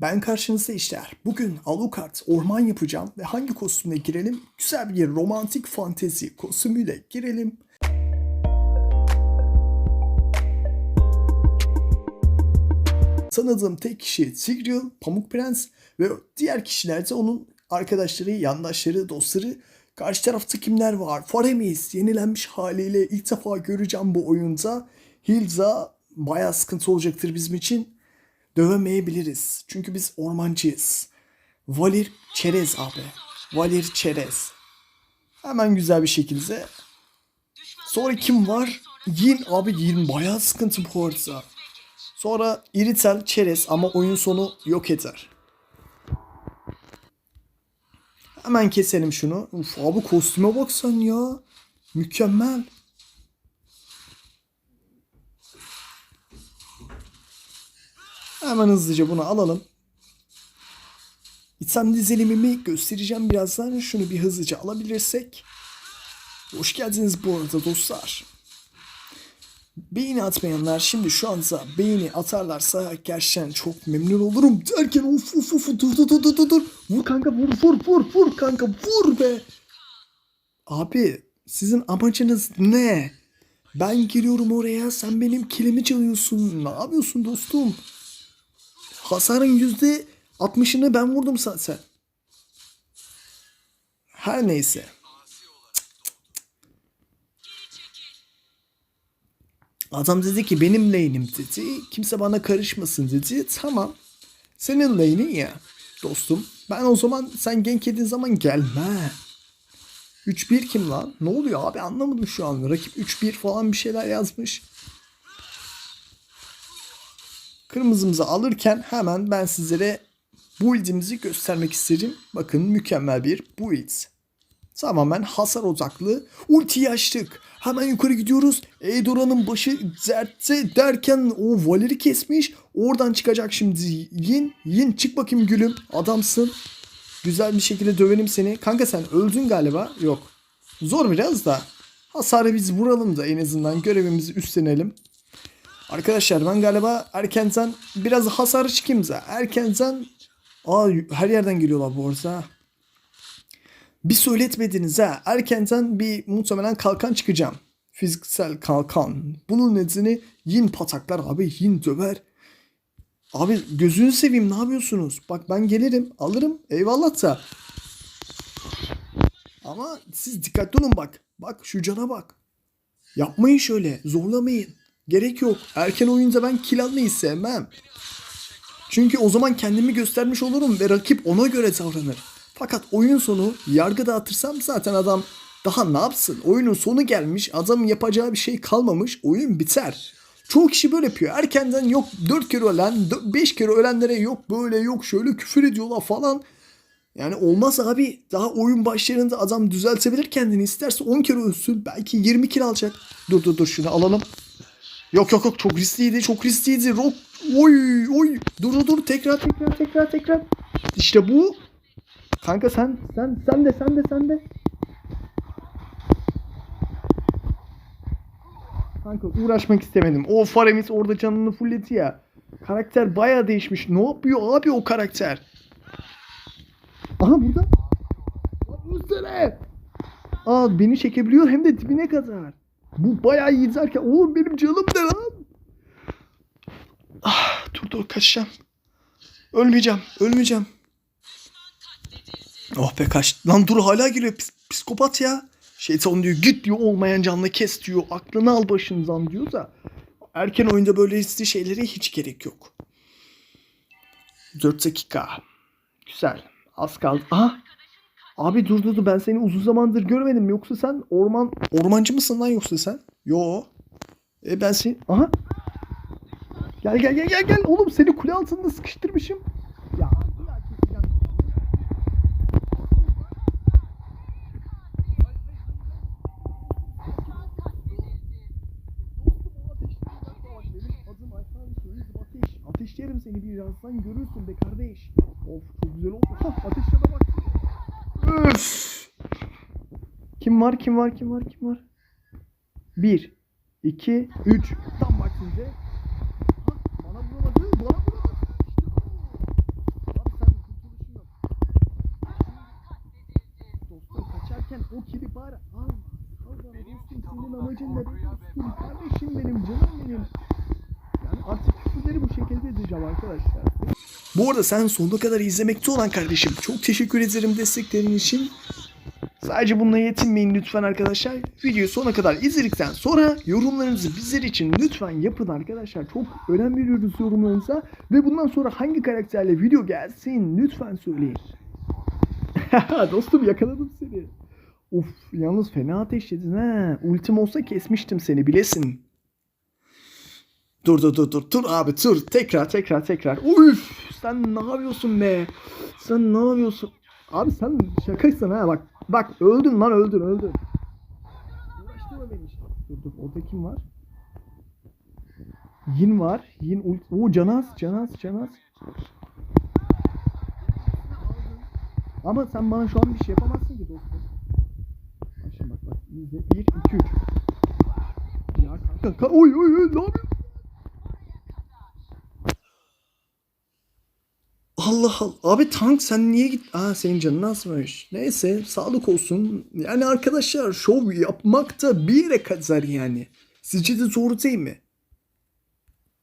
Ben karşınızda işler. Bugün Alucard orman yapacağım ve hangi kostümle girelim? Güzel bir romantik fantezi kostümüyle girelim. Tanıdığım tek kişi Tigreal, Pamuk Prens ve diğer kişiler de onun arkadaşları, yandaşları, dostları. Karşı tarafta kimler var? Faramis yenilenmiş haliyle ilk defa göreceğim bu oyunda. Hilda bayağı sıkıntı olacaktır bizim için. Dövemeyebiliriz. Çünkü biz ormancıyız. Valir Çerez abi. Valir Çerez. Hemen güzel bir şekilde. Sonra kim var? Yin abi Yin bayağı sıkıntı bu arada. Sonra Iritel Çerez ama oyun sonu yok eder. Hemen keselim şunu. Uf abi kostüme bak sen ya. Mükemmel. Hemen hızlıca bunu alalım. İçsem dizilimimi göstereceğim birazdan. Şunu bir hızlıca alabilirsek. Hoş geldiniz bu arada dostlar. Beğeni atmayanlar şimdi şu anda beğeni atarlarsa gerçekten çok memnun olurum derken of of of dur dur dur dur dur vur kanka vur vur vur vur kanka vur be abi sizin amacınız ne ben giriyorum oraya sen benim kilimi çalıyorsun ne yapıyorsun dostum hasarın yüzde 60'ını ben vurdum zaten her neyse Adam dedi ki benim lane'im dedi. Kimse bana karışmasın dedi. Tamam. Senin lane'in ya dostum. Ben o zaman sen gank yediğin zaman gelme. 3-1 kim lan? Ne oluyor abi anlamadım şu an. Rakip 3-1 falan bir şeyler yazmış. Kırmızımızı alırken hemen ben sizlere build'imizi göstermek isterim. Bakın mükemmel bir build. Tamamen hasar odaklı. Ultiyi açtık. Hemen yukarı gidiyoruz. Eidora'nın başı dertte derken o Valer'i kesmiş. Oradan çıkacak şimdi Yin. Yin çık bakayım gülüm. Adamsın. Güzel bir şekilde dövelim seni. Kanka sen öldün galiba. Yok. Zor biraz da. Hasarı biz vuralım da en azından görevimizi üstlenelim. Arkadaşlar ben galiba erkenden biraz hasarı çıkayım da. Erkenden Aa her yerden geliyorlar bu arada. Bir söyletmediniz ha. Erkenden bir muhtemelen kalkan çıkacağım. Fiziksel kalkan. Bunun nedeni yin pataklar abi. Yin döver. Abi gözünü seveyim ne yapıyorsunuz? Bak ben gelirim alırım eyvallah da. Ama siz dikkatli olun bak. Bak şu cana bak. Yapmayın şöyle zorlamayın. Gerek yok. Erken oyunda ben kill almayı sevmem. Çünkü o zaman kendimi göstermiş olurum ve rakip ona göre davranır. Fakat oyun sonu yargı dağıtırsam zaten adam daha ne yapsın? Oyunun sonu gelmiş. Adamın yapacağı bir şey kalmamış. Oyun biter. Çoğu kişi böyle yapıyor. Erkenden yok 4 kere ölen, 5 kere ölenlere yok böyle yok şöyle küfür ediyorlar falan. Yani olmaz abi. Daha oyun başlarında adam düzeltebilir kendini. isterse 10 kere ölsün. Belki 20 kere alacak. Dur dur dur şunu alalım. Yok yok yok çok riskliydi çok riskliydi. Rock. Oy oy. Dur dur tekrar tekrar tekrar tekrar. İşte bu Kanka sen sen sen de sen de sen de. Kanka uğraşmak istemedim. O Faramis orada canını fullledi ya. Karakter baya değişmiş. Ne yapıyor abi o karakter? Aha burada. Üstüne. Aa beni çekebiliyor hem de dibine kadar. Bu bayağı iyi izlerken oğlum benim canım ne lan? Ah dur dur kaçacağım. Ölmeyeceğim ölmeyeceğim. Oh be kaç. Lan dur hala geliyor. Pis, psikopat ya. Şeytan diyor git diyor olmayan canlı kes diyor. Aklını al başınızdan diyor da. Erken oyunda böyle riskli şeylere hiç gerek yok. 4 dakika. Güzel. Az kaldı. Aha. Abi dur dur dur ben seni uzun zamandır görmedim. Yoksa sen orman ormancı mısın lan yoksa sen? Yo. E ben seni... Aha. Gel gel gel gel gel. Oğlum seni kule altında sıkıştırmışım. Ya Ateşlerim seni birazdan görürsün be kardeş. Of çok güzel oldu. Hah ateşleme bak. Üf. Kim var kim var kim var kim var? Bir, iki, üç. Tam bak şimdi. Hah, bana vuramadı bana vuramadı. İşte bu. Abi bari alma. Al bana dostum senin amacın ne be dostum? Kardeşim benim canım benim. Yani artık küfürleri bu şekilde edeceğim arkadaşlar. Bu arada sen sonuna kadar izlemekte olan kardeşim çok teşekkür ederim desteklerin için. Sadece bununla yetinmeyin lütfen arkadaşlar. Videoyu sona kadar izledikten sonra yorumlarınızı bizler için lütfen yapın arkadaşlar. Çok önem veriyoruz yorumlarınıza. Ve bundan sonra hangi karakterle video gelsin lütfen söyleyin. Dostum yakaladım seni. Of yalnız fena ateşledin ha. Ultim olsa kesmiştim seni bilesin. Dur dur dur dur dur abi dur tekrar tekrar tekrar. Uf sen ne yapıyorsun be? Sen ne yapıyorsun? Abi sen şakaysın ha bak. Bak öldün lan öldün öldün. Uğraştırma beni işte. Dur dur orada kim var? Yin var. Yin ult. Oo Canaz Canaz Canaz. Ama sen bana şu an bir şey yapamazsın ki dostum. Bak şimdi bak bak. İzle. 1, 2, 3. Ya kanka. Ka oy oy oy ne yapıyorsun? Allah Allah. Abi tank sen niye git? Aa senin canın azmış. Neyse sağlık olsun. Yani arkadaşlar şov yapmak da bir yere kadar yani. Sizce de doğru değil mi?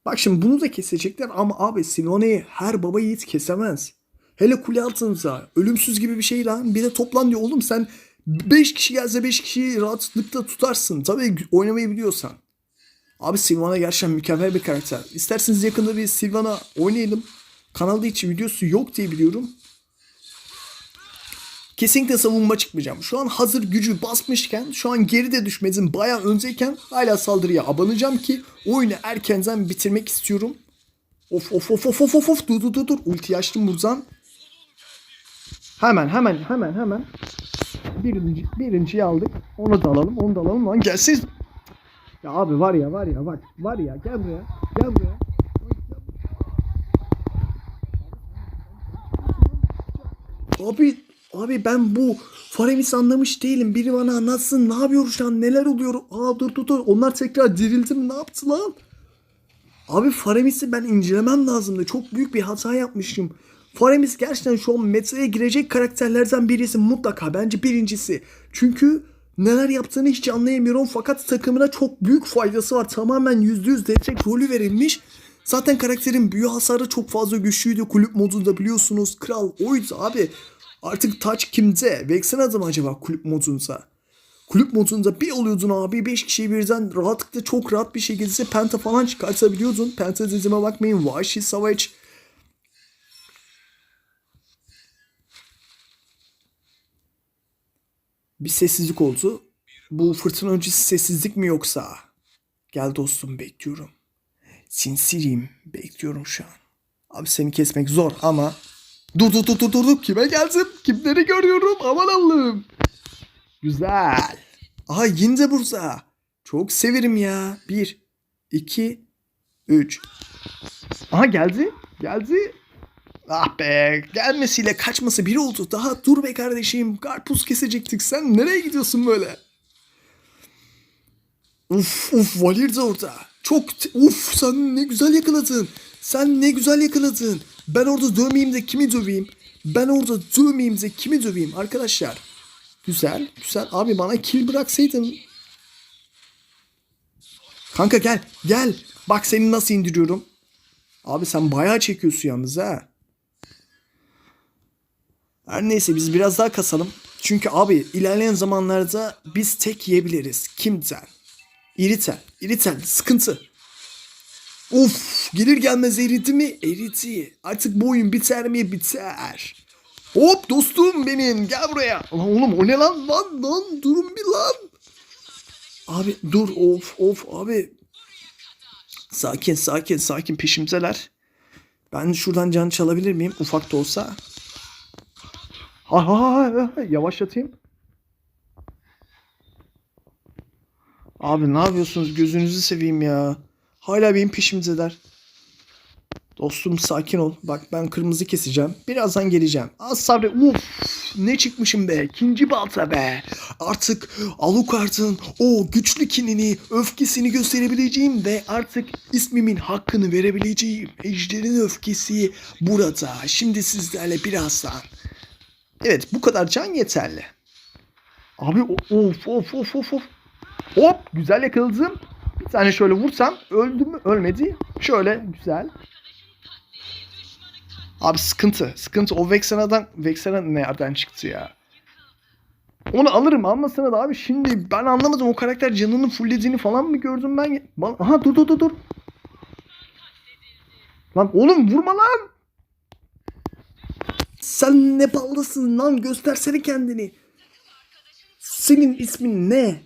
Bak şimdi bunu da kesecekler ama abi Simone'yi her baba yiğit kesemez. Hele kule altınıza. Ölümsüz gibi bir şey lan. Bir de toplan diyor oğlum sen 5 kişi gelse 5 kişiyi rahatlıkla tutarsın. Tabii oynamayı biliyorsan. Abi Sylvana gerçekten mükemmel bir karakter. İsterseniz yakında bir Sylvana oynayalım. Kanalda hiç videosu yok diye biliyorum. Kesinlikle savunma çıkmayacağım. Şu an hazır gücü basmışken, şu an geride düşmedin bayağı önceyken hala saldırıya abanacağım ki oyunu erkenden bitirmek istiyorum. Of of of of of of of dur dur dur dur ulti açtım buradan. Hemen hemen hemen hemen. Birinci, birinciyi aldık. Onu da alalım onu da alalım lan gelsin. Ya abi var ya var ya bak var ya gel buraya gel buraya. Abi abi ben bu Faramis anlamış değilim. Biri bana anlatsın. Ne yapıyor şu an? Neler oluyor? Aa dur dur dur. Onlar tekrar dirildi mi? Ne yaptı lan? Abi Faramis'i ben incelemem lazımdı. Çok büyük bir hata yapmışım. Faramis gerçekten şu an metreye girecek karakterlerden birisi mutlaka. Bence birincisi. Çünkü neler yaptığını hiç anlayamıyorum. Fakat takımına çok büyük faydası var. Tamamen %100 destek rolü verilmiş. Zaten karakterin büyü hasarı çok fazla güçlüydü. Kulüp modunda biliyorsunuz. Kral oydu abi. Artık taç kimde? Vexena'da mı acaba kulüp modunda? Kulüp modunda bir oluyordun abi 5 kişiyi birden rahatlıkla çok rahat bir şekilde penta falan çıkartabiliyordun. Penta dediğime bakmayın. Vahşi Savaş. Bir sessizlik oldu. Bu fırtına öncesi sessizlik mi yoksa? Gel dostum bekliyorum. Sinsiriyim. Bekliyorum şu an. Abi seni kesmek zor ama... Dur dur dur dur dur. Kime geldim? Kimleri görüyorum? Aman Allah'ım. Güzel. Aha yine de burada. Çok severim ya. Bir, iki, üç. Aha geldi. Geldi. Ah be. Gelmesiyle kaçması bir oldu. Daha dur be kardeşim. Karpuz kesecektik. Sen nereye gidiyorsun böyle? Uf uf Valir de orada. Çok uf sen ne güzel yakaladın. Sen ne güzel yakaladın. Ben orada dövmeyeyim de kimi döveyim? Ben orada dövmeyeyim de kimi döveyim arkadaşlar? Güzel güzel abi bana kill bıraksaydın. Kanka gel gel. Bak seni nasıl indiriyorum. Abi sen bayağı çekiyorsun yalnız ha. Her neyse biz biraz daha kasalım. Çünkü abi ilerleyen zamanlarda biz tek yiyebiliriz. Kimden? İritel. İritel sıkıntı. Of gelir gelmez eridi mi? Eridi. Artık bu oyun biter mi? Biter. Hop dostum benim gel buraya. Lan oğlum o ne lan? Lan lan durun bir lan. Abi dur of of abi. Sakin sakin sakin peşimdeler. Ben şuradan can çalabilir miyim? Ufak da olsa. Ha ha ha, ha yavaşlatayım. Abi ne yapıyorsunuz? Gözünüzü seveyim ya. Hala benim peşimdeler. Dostum sakin ol. Bak ben kırmızı keseceğim. Birazdan geleceğim. Az sabret. Uf ne çıkmışım be. İkinci balta be. Artık Alucard'ın o güçlü kinini, öfkesini gösterebileceğim ve artık ismimin hakkını verebileceğim. Ejder'in öfkesi burada. Şimdi sizlerle birazdan. Evet bu kadar can yeterli. Abi of of of of of. Hop güzel yakaladım. Bir tane şöyle vursam öldü mü? Ölmedi. Şöyle güzel. Abi sıkıntı. Sıkıntı. O Vexena'dan Vexena nereden çıktı ya? Onu alırım almasına da abi şimdi ben anlamadım o karakter canının fullediğini falan mı gördüm ben? Aha dur dur dur dur. Lan oğlum vurma lan. Sen ne ballısın lan göstersene kendini. Senin ismin ne?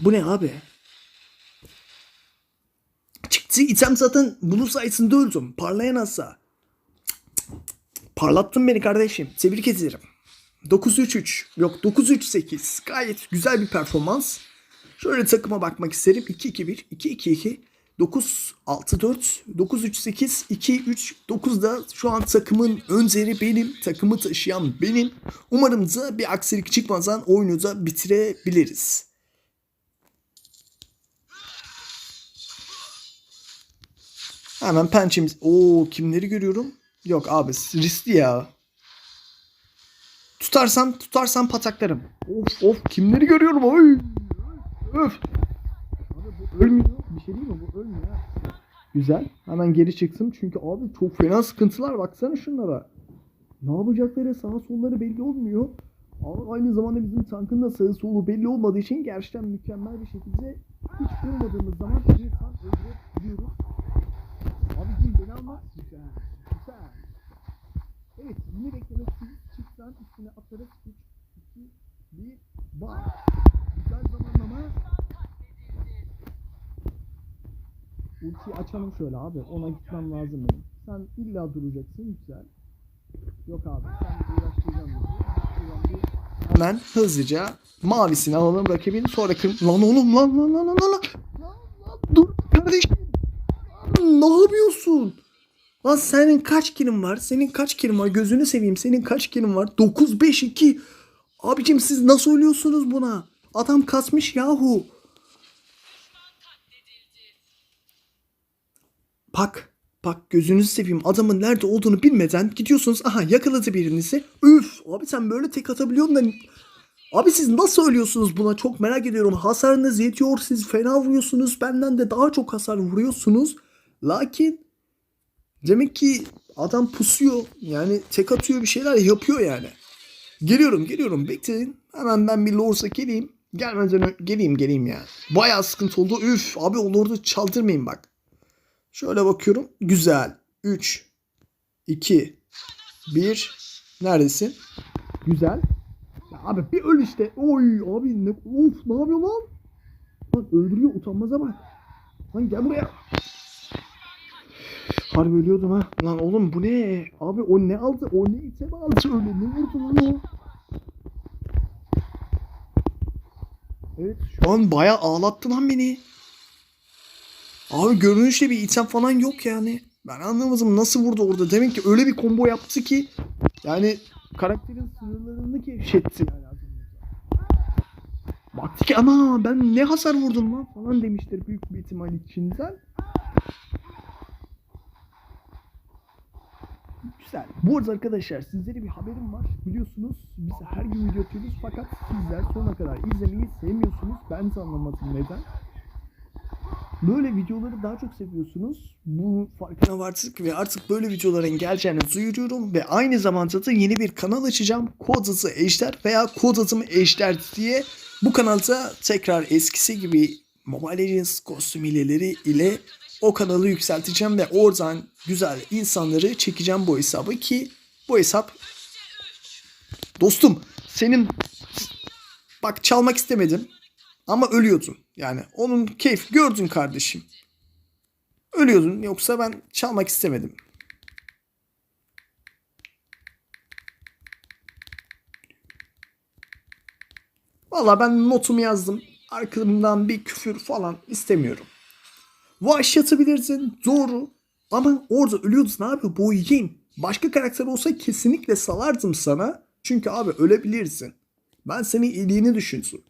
Bu ne abi? Çıktı item zaten bunun sayesinde öldüm. Parlayan asa. Parlattın beni kardeşim. Tebrik ederim. 9-3-3. Yok 9-3-8. Gayet güzel bir performans. Şöyle takıma bakmak isterim. 2-2-1, 2-2-2, 9-6-4, 9-3-8, 2-3, 9'da şu an takımın önderi benim. Takımı taşıyan benim. Umarım da bir aksilik çıkmadan oyunu da bitirebiliriz. Hemen pençemiz. Oo kimleri görüyorum? Yok abi riskli ya. Tutarsan tutarsan pataklarım. Of of kimleri görüyorum oy. Öf. Abi bu ölmüyor. Bir şey değil mi? Bu ölmüyor. Güzel. Hemen geri çıktım çünkü abi çok fena sıkıntılar. Baksana şunlara. Ne yapacakları sağa solları belli olmuyor. Ama aynı zamanda bizim tankın da sağı solu belli olmadığı için gerçekten mükemmel bir şekilde hiç olmadığımız zaman bir tank öldürebiliyoruz. Evet yine beklemeksiz çıksan üstüne atarız 3, 2, 1, bak. Güzel zamanlama. Ultiyi açalım şöyle abi. Ona gitmem lazım benim. Sen illa duracaksın güzel. Yok abi sen uğraştıracağım Hemen hızlıca mavisini alalım rakibin sonra kırm... Lan oğlum lan lan lan lan lan. Dur kardeşim. Ne yapıyorsun? Lan senin kaç kilin var? Senin kaç kilin var? Gözünü seveyim. Senin kaç kilin var? 9 5 2. Abicim siz nasıl ölüyorsunuz buna? Adam kasmış yahu. Bak. Bak gözünüzü seveyim adamın nerede olduğunu bilmeden gidiyorsunuz aha yakaladı birinizi. Üf abi sen böyle tek atabiliyorsun da Abi siz nasıl ölüyorsunuz buna çok merak ediyorum. Hasarınız yetiyor siz fena vuruyorsunuz benden de daha çok hasar vuruyorsunuz. Lakin demek ki adam pusuyor yani tek atıyor bir şeyler yapıyor yani. Geliyorum geliyorum bekleyin. Hemen ben bir Lord'a geleyim. Gelmeden ö- geleyim geleyim ya. Bayağı sıkıntı oldu. Üf abi o Lord'u çaldırmayın bak. Şöyle bakıyorum. Güzel. 3 2 1 Neredesin? Güzel. Ya abi bir öl işte. Oy abi ne of ne yapıyor lan? Lan öldürüyor utanmaza bak. Lan gel buraya. Harbi ölüyordum ha. Lan oğlum bu ne? Abi o ne aldı? O ne item aldı öyle? Ne vurdu lan o? Evet şu an bayağı ağlattı lan beni. Abi görünüşte bir item falan yok yani. Ben anlamadım nasıl vurdu orada. Demek ki öyle bir combo yaptı ki yani karakterin sınırlarını keşfetti yani. Baktı ki ana ben ne hasar vurdum lan falan demiştir büyük bir ihtimal içinden. Güzel. Bu arada arkadaşlar sizlere bir haberim var. Biliyorsunuz biz her gün video atıyoruz fakat sizler sona kadar izlemeyi sevmiyorsunuz. Ben de anlamadım neden. Böyle videoları daha çok seviyorsunuz. Bu farkına vardık ve artık böyle videoların geleceğini duyuruyorum ve aynı zamanda da yeni bir kanal açacağım. Kod adı Ejder veya Kod adım Ejder diye bu kanalda tekrar eskisi gibi Mobile Legends kostüm ile o kanalı yükselteceğim ve oradan güzel insanları çekeceğim bu hesabı ki bu hesap dostum senin bak çalmak istemedim ama ölüyordun. Yani onun keyif gördün kardeşim. Ölüyordun yoksa ben çalmak istemedim. Valla ben notumu yazdım. Arkamdan bir küfür falan istemiyorum. Vahşatabilirsin doğru. Ama orada ölüyordun abi bu yin. Başka karakter olsa kesinlikle salardım sana. Çünkü abi ölebilirsin. Ben senin iyiliğini düşünsün.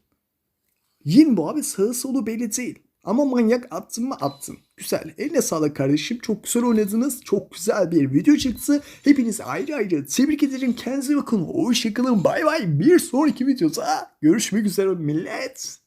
Yin bu abi sağı solu belli değil. Ama manyak attın mı attın. Güzel. Eline sağlık kardeşim. Çok güzel oynadınız. Çok güzel bir video çıktı. Hepinizi ayrı ayrı tebrik ederim. Kendinize bakın. Hoşçakalın. Bay bay. Bir sonraki videoda görüşmek üzere millet.